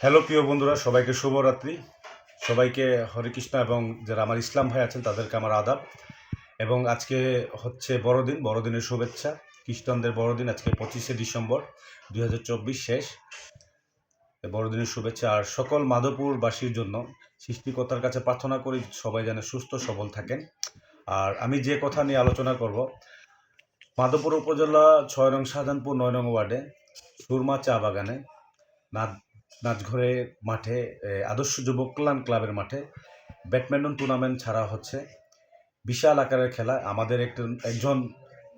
Hello প্রিয় বন্ধুরা, সবাইকে শুভরাত্রি। সবাইকে হরে কৃষ্ণ এবং যারা আমার ইসলাম ভাই আছেন, তাদেরকে আমার আদাব। এবং আজকে হচ্ছে বড়দিন, বড়দিনের শুভেচ্ছা। খ্রিস্টানদের বড়দিন আজকে পঁচিশে ডিসেম্বর দু হাজার চব্বিশ শেষ। বড়দিনের শুভেচ্ছা। আর সকল মাধবপুরবাসীর জন্য সৃষ্টিকর্তার কাছে প্রার্থনা করি, সবাই যেন সুস্থ, সবল থাকেন। আর আমি যে কথা নিয়ে আলোচনা করব, মাধবপুর উপজেলা ছয় নং শাহজাহানপুর নয় নং ওয়ার্ডে সুরমা চা বাগানে। নাচঘরে মাঠে আদর্শ যুব কল্যাণ ক্লাবের মাঠে ব্যাডমিন্টন টুর্নামেন্ট ছাড়া হচ্ছে। বিশাল আকারের খেলা। আমাদের একজন একজন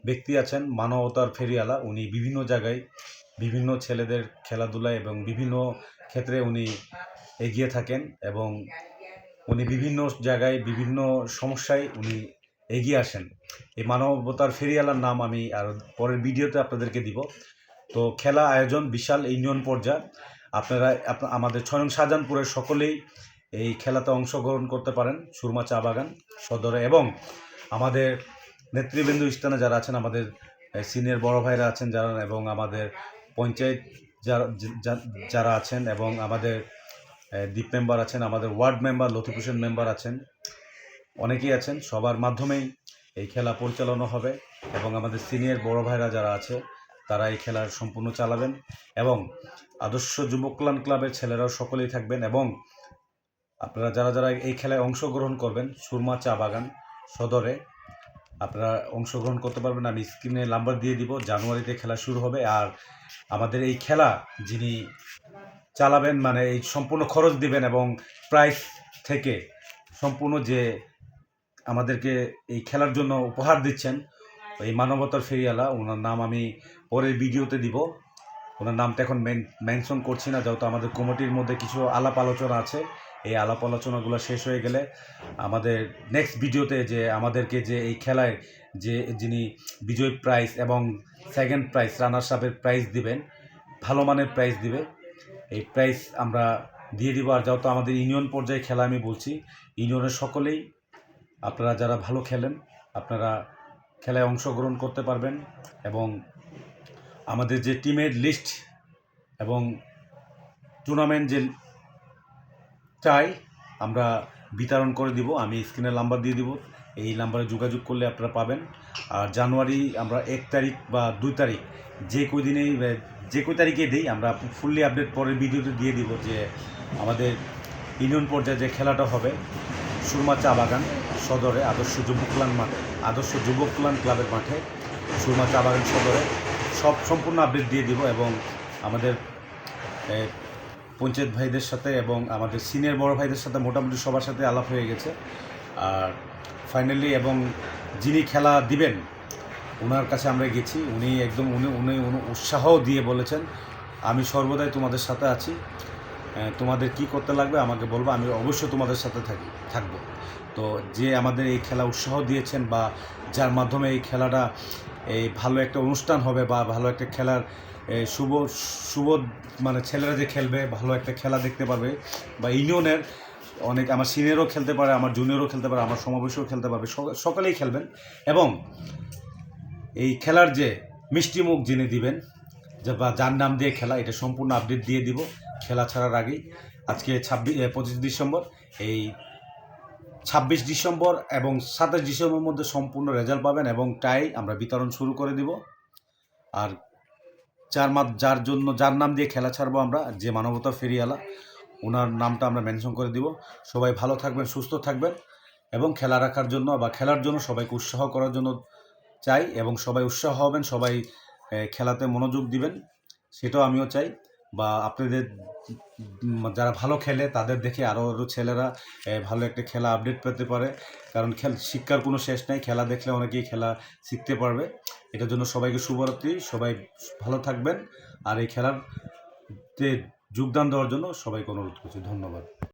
ব্যক্তি আছেন মানবতার ফেরিয়ালা উনি বিভিন্ন জায়গায় বিভিন্ন ছেলেদের খেলাধুলায় এবং বিভিন্ন ক্ষেত্রে উনি এগিয়ে থাকেন এবং উনি বিভিন্ন জায়গায় বিভিন্ন সমস্যায় উনি এগিয়ে আসেন। এই মানবতার ফেরিয়ালার নাম আমি আর পরের ভিডিওতে আপনাদেরকে দিব। তো খেলা আয়োজন বিশাল ইউনিয়ন পর্যায়ে। আপনারা আমাদের ছয় শাহজাহানপুরের সকলেই এই খেলাতে অংশগ্রহণ করতে পারেন সুরমা চা বাগান সদরে এবং আমাদের নেতৃবৃন্দ স্থানে যারা আছেন, আমাদের সিনিয়র বড় ভাইরা আছেন যারা এবং আমাদের পঞ্চায়েত যারা যারা আছেন এবং আমাদের দ্বীপ মেম্বার আছেন, আমাদের ward member Latif Hossain member আছেন, অনেকেই আছেন। সবার মাধ্যমেই এই খেলা পরিচালনা হবে এবং আমাদের সিনিয়র বড় ভাইরা যারা আছে তারা এই খেলা সম্পূর্ণ চালাবেন এবং আদর্শ যুব কল্যাণ ক্লাবের ছেলেরাও সকলেই থাকবেন এবং আপনারা যারা যারা এই খেলায় অংশগ্রহণ করবেন, সুরমা চা বাগান সদরে, আপনারা অংশগ্রহণ করতে পারবেন। আমি স্ক্রিনে নাম্বার দিয়ে দিব, জানুয়ারিতে খেলা শুরু হবে আর আমাদের এই খেলা যিনি চালাবেন মানে এই সম্পূর্ণ খরচ দিবেন এবং প্রাইস থেকে সম্পূর্ণ যে আমাদেরকে এই খেলার জন্য উপহার দিচ্ছেন এই মানবতার ফেরিয়ালা ওনার নাম আমি পরের ভিডিওতে দিব। ওনার নামটা এখন মেন মেনশন করছি না, যেহেতু আমাদের কমিটির মধ্যে কিছু আলাপ আলোচনা আছে। এই আলাপ আলোচনাগুলো শেষ হয়ে গেলে আমাদের নেক্সট ভিডিওতে যে আমাদেরকে যে এই খেলায় যে যিনি বিজয় প্রাইজ এবং সেকেন্ড প্রাইজ রানার্স আপের প্রাইজ দিবেন, ভালো মানের প্রাইজ দিবে। এই প্রাইজ আমরা দিয়ে দিব। আর যেহেতু আমাদের ইউনিয়ন পর্যায়ে খেলা আমি বলছি, ইউনিয়নের সকলেই আপনারা যারা ভালো খেলেন, আপনারা খেলায় অংশগ্রহণ করতে পারবেন এবং আমাদের যে টিমের লিস্ট এবং টুর্নামেন্ট যে চাই, আমরা বিতরণ করে দিব। আমি স্ক্রিনের নাম্বার দিয়ে দিব। এই নাম্বারে যোগাযোগ করলে আপনারা পাবেন। আর জানুয়ারি আমরা এক তারিখ বা দুই তারিখ যে কই দিনেই যে কই তারিখে দিই, আমরা ফুললি আপডেট পরের ভিডিওতে দিয়ে দিব যে আমাদের ইউনিয়ন পর্যায়ে যে খেলাটা হবে। সুরমা চা বাগান সদরে আদর্শ যুব কল্যাণ মাঠে আদর্শ যুব কল্যাণ ক্লাবের মাঠে সুরমা চা বাগান সদরে সব সম্পূর্ণ আপডেট দিয়ে দিব এবং আমাদের পঞ্চায়েত ভাইদের সাথে এবং আমাদের সিনিয়র বড় ভাইদের সাথে মোটামুটি সবার সাথে আলাপ হয়ে গেছে। আর ফাইনালি এবং যিনি খেলা দিবেন ওনার কাছে আমরা গেছি। উনি একদম উনি উনি উৎসাহও দিয়ে বলেছেন, আমি সর্বদাই তোমাদের সাথে আছি। তোমাদের কি করতে লাগবে আমাকে বলব, আমি অবশ্যই তোমাদের সাথে থাকি, থাকব। তো যে আমাদের এই খেলা উৎসাহ দিয়েছেন বা যার মাধ্যমে এই খেলাটা, এই ভালো একটা অনুষ্ঠান হবে বা ভালো একটা খেলার শুভ শুভ মানে ছেলেরা যে খেলবে, ভালো একটা খেলা দেখতে পাবে বা ইউনিয়নের অনেক, আমার সিনিয়রও খেলতে পারে, আমার জুনিয়রও খেলতে পারে, আমার সমাবেশও খেলতে পারবে, সক- সকলেই খেলবেন। এবং এই খেলার যে মিষ্টিমুখ যিনি দিবেন বা যার নাম দিয়ে খেলা, এটা সম্পূর্ণ আপডেট দিয়ে দিব, খেলা ছাড়ার আগেই। আজকে ছাব্বিশ পঁচিশ ডিসেম্বর, এই ছাব্বিশ ডিসেম্বর এবং সাতাশ ডিসেম্বরের মধ্যে সম্পূর্ণ রেজাল্ট পাবেন এবং টাই আমরা বিতরণ শুরু করে দিব। আর যার মা যার জন্য, যার নাম দিয়ে খেলা ছাড়বো আমরা, যে মানবতা ফেরিয়ালা ওনার নামটা আমরা মেনশন করে দিব। সবাই ভালো থাকবেন, সুস্থ থাকবেন এবং খেলা রাখার জন্য বা খেলার জন্য সবাইকে উৎসাহ করার জন্য চাই এবং সবাই উৎসাহ হবেন, সবাই খেলাতে মনোযোগ দিবেন, সেটাও আমিও চাই। বা আপনাদের যারা ভালো খেলে, তাদের দেখে আরও আরও ছেলেরা ভালো একটা খেলা আপডেট পেতে পারে। কারণ খেল, শিক্ষার কোনো শেষ নেই, খেলা দেখলে অনেকেই খেলা শিখতে পারবে। এটার জন্য সবাইকে শুভরাত্রি, সবাই ভালো থাকবেন। আর এই খেলার যোগদান দেওয়ার জন্য সবাইকে অনুরোধ করছি, ধন্যবাদ।